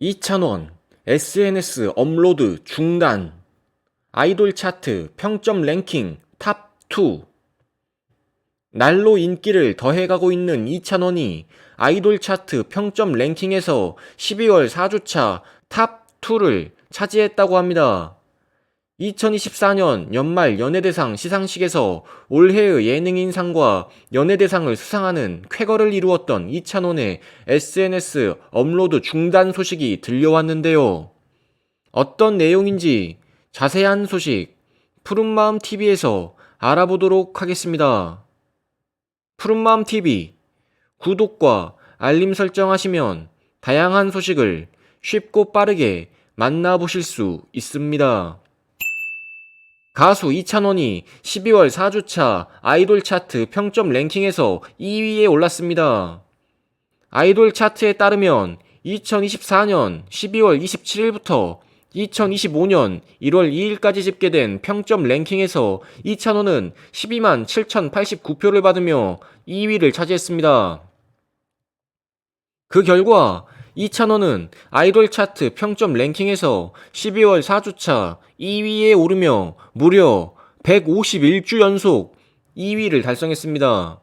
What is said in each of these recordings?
2,000원, SNS 업로드 중단, 아이돌 차트 평점 랭킹 탑2. 날로 인기를 더해가고 있는 2,000원이 아이돌 차트 평점 랭킹에서 12월 4주차 탑2를 차지했다고 합니다. 2024년 연말 연예대상 시상식에서 올해의 예능인상과 연예대상을 수상하는 쾌거를 이루었던 이찬원의 SNS 업로드 중단 소식이 들려왔는데요. 어떤 내용인지 자세한 소식 푸른마음 TV에서 알아보도록 하겠습니다. 푸른마음 TV 구독과 알림 설정하시면 다양한 소식을 쉽고 빠르게 만나보실 수 있습니다. 가수 이찬원이 12월 4주차 아이돌 차트 평점 랭킹에서 2위에 올랐습니다. 아이돌 차트에 따르면 2024년 12월 27일부터 2025년 1월 2일까지 집계된 평점 랭킹에서 이찬원은 12만 7,089표를 받으며 2위를 차지했습니다. 그 결과 이찬원은 아이돌 차트 평점 랭킹에서 12월 4주차 2위에 오르며 무려 151주 연속 2위를 달성했습니다.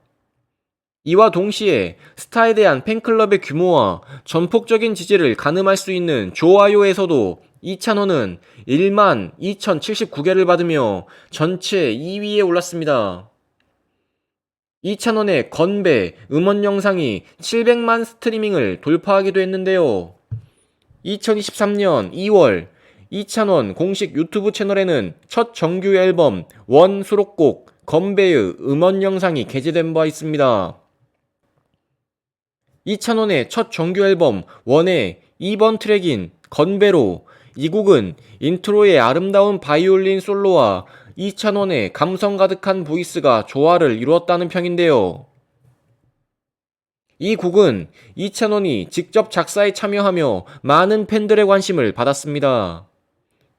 이와 동시에 스타에 대한 팬클럽의 규모와 전폭적인 지지를 가늠할 수 있는 좋아요에서도 이찬원은 1만 2,079개를 받으며 전체 2위에 올랐습니다. 이찬원의 건배 음원 영상이 700만 스트리밍을 돌파하기도 했는데요. 2023년 2월 이찬원 공식 유튜브 채널에는 첫 정규 앨범 원 수록곡 건배의 음원 영상이 게재된 바 있습니다. 이찬원의 첫 정규 앨범 원의 2번 트랙인 건배로 이 곡은 인트로의 아름다운 바이올린 솔로와 이찬원의 감성 가득한 보이스가 조화를 이루었다는 평인데요. 이 곡은 이찬원이 직접 작사에 참여하며 많은 팬들의 관심을 받았습니다.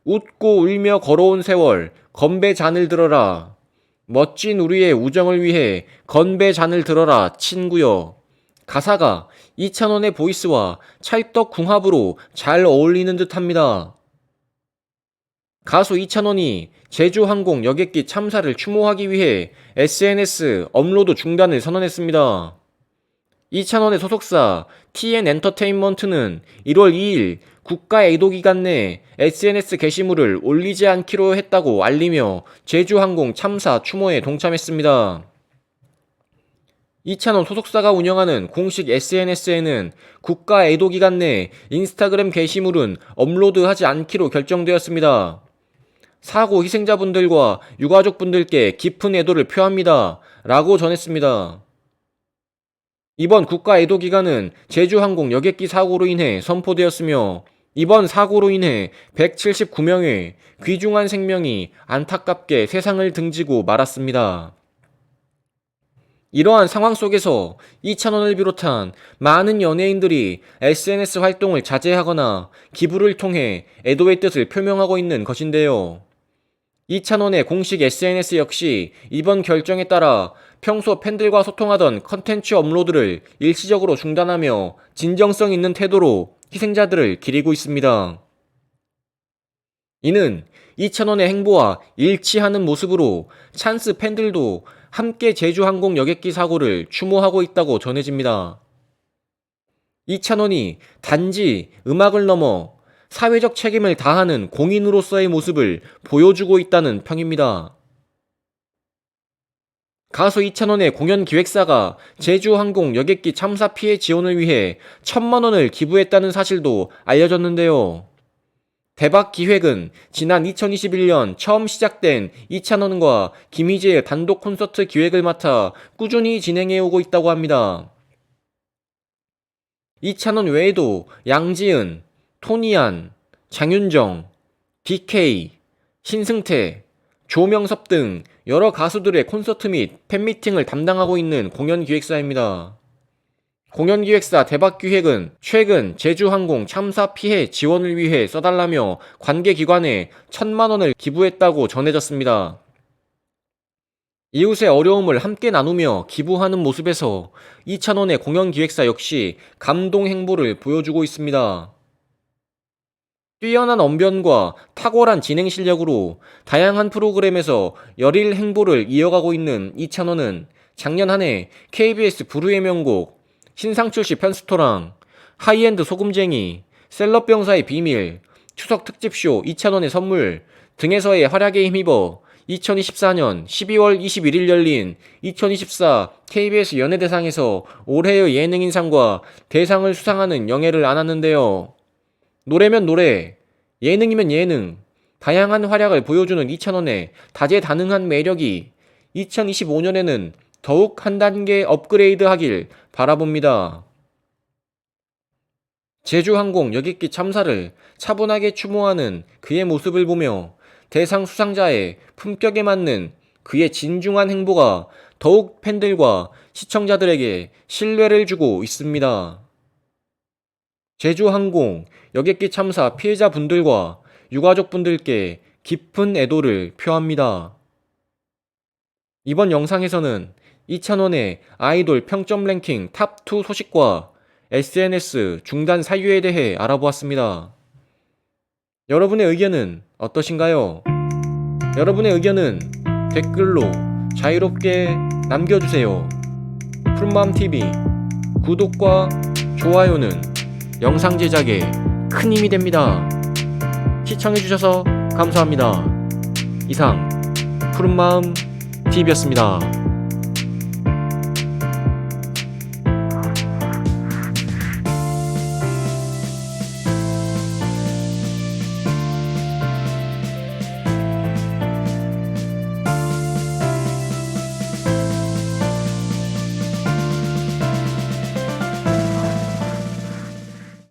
웃고 울며 걸어온 세월, 건배 잔을 들어라. 멋진 우리의 우정을 위해 건배 잔을 들어라, 친구여. 가사가 이찬원의 보이스와 찰떡 궁합으로 잘 어울리는 듯 합니다. 가수 이찬원이 제주항공 여객기 참사를 추모하기 위해 SNS 업로드 중단을 선언했습니다. 이찬원의 소속사 TN 엔터테인먼트는 1월 2일 국가 애도 기간 내 SNS 게시물을 올리지 않기로 했다고 알리며 제주항공 참사 추모에 동참했습니다. 이찬원 소속사가 운영하는 공식 SNS에는 국가 애도 기간 내 인스타그램 게시물은 업로드하지 않기로 결정되었습니다. 사고 희생자분들과 유가족분들께 깊은 애도를 표합니다. 라고 전했습니다. 이번 국가 애도 기간은 제주항공 여객기 사고로 인해 선포되었으며 이번 사고로 인해 179명의 귀중한 생명이 안타깝게 세상을 등지고 말았습니다. 이러한 상황 속에서 이찬원을 비롯한 많은 연예인들이 SNS 활동을 자제하거나 기부를 통해 애도의 뜻을 표명하고 있는 것인데요. 이찬원의 공식 SNS 역시 이번 결정에 따라 평소 팬들과 소통하던 컨텐츠 업로드를 일시적으로 중단하며 진정성 있는 태도로 희생자들을 기리고 있습니다. 이는 이찬원의 행보와 일치하는 모습으로 찬스 팬들도 함께 제주항공 여객기 사고를 추모하고 있다고 전해집니다. 이찬원이 단지 음악을 넘어 사회적 책임을 다하는 공인으로서의 모습을 보여주고 있다는 평입니다. 가수 이찬원의 공연 기획사가 제주항공 여객기 참사 피해 지원을 위해 천만 원을 기부했다는 사실도 알려졌는데요. 대박 기획은 지난 2021년 처음 시작된 이찬원과 김희재의 단독 콘서트 기획을 맡아 꾸준히 진행해 오고 있다고 합니다. 이찬원 외에도 양지은, 토니안, 장윤정, DK, 신승태, 조명섭 등 여러 가수들의 콘서트 및 팬미팅을 담당하고 있는 공연기획사입니다. 공연기획사 대박기획은 최근 제주항공 참사 피해 지원을 위해 써달라며 관계기관에 천만원을 기부했다고 전해졌습니다. 이웃의 어려움을 함께 나누며 기부하는 모습에서 이찬원의 공연기획사 역시 감동 행보를 보여주고 있습니다. 뛰어난 언변과 탁월한 진행 실력으로 다양한 프로그램에서 열일 행보를 이어가고 있는 이 채널은 작년 한 해 KBS 부르의 명곡 신상출 씨 편스토랑 하이엔드 소금쟁이 셀럽병사의 비밀 추석 특집쇼 이찬원의 선물 등에서의 활약에 힘입어 2024년 12월 21일 열린 2024 KBS 연예대상에서 올해의 예능인상과 대상을 수상하는 영예를 안았는데요. 노래면 노래, 예능이면 예능, 다양한 활약을 보여주는 이찬원의 다재다능한 매력이 2025년에는 더욱 한 단계 업그레이드 하길 바라봅니다. 제주항공 여객기 참사를 차분하게 추모하는 그의 모습을 보며 대상 수상자의 품격에 맞는 그의 진중한 행보가 더욱 팬들과 시청자들에게 신뢰를 주고 있습니다. 제주항공 여객기 참사 피해자분들과 유가족분들께 깊은 애도를 표합니다. 이번 영상에서는 이찬원의 아이돌 평점 랭킹 탑2 소식과 SNS 중단 사유에 대해 알아보았습니다. 여러분의 의견은 어떠신가요? 여러분의 의견은 댓글로 자유롭게 남겨주세요. 푸른마음TV 구독과 좋아요는 영상 제작에 큰 힘이 됩니다. 시청해주셔서 감사합니다. 이상 푸른마음 TV였습니다.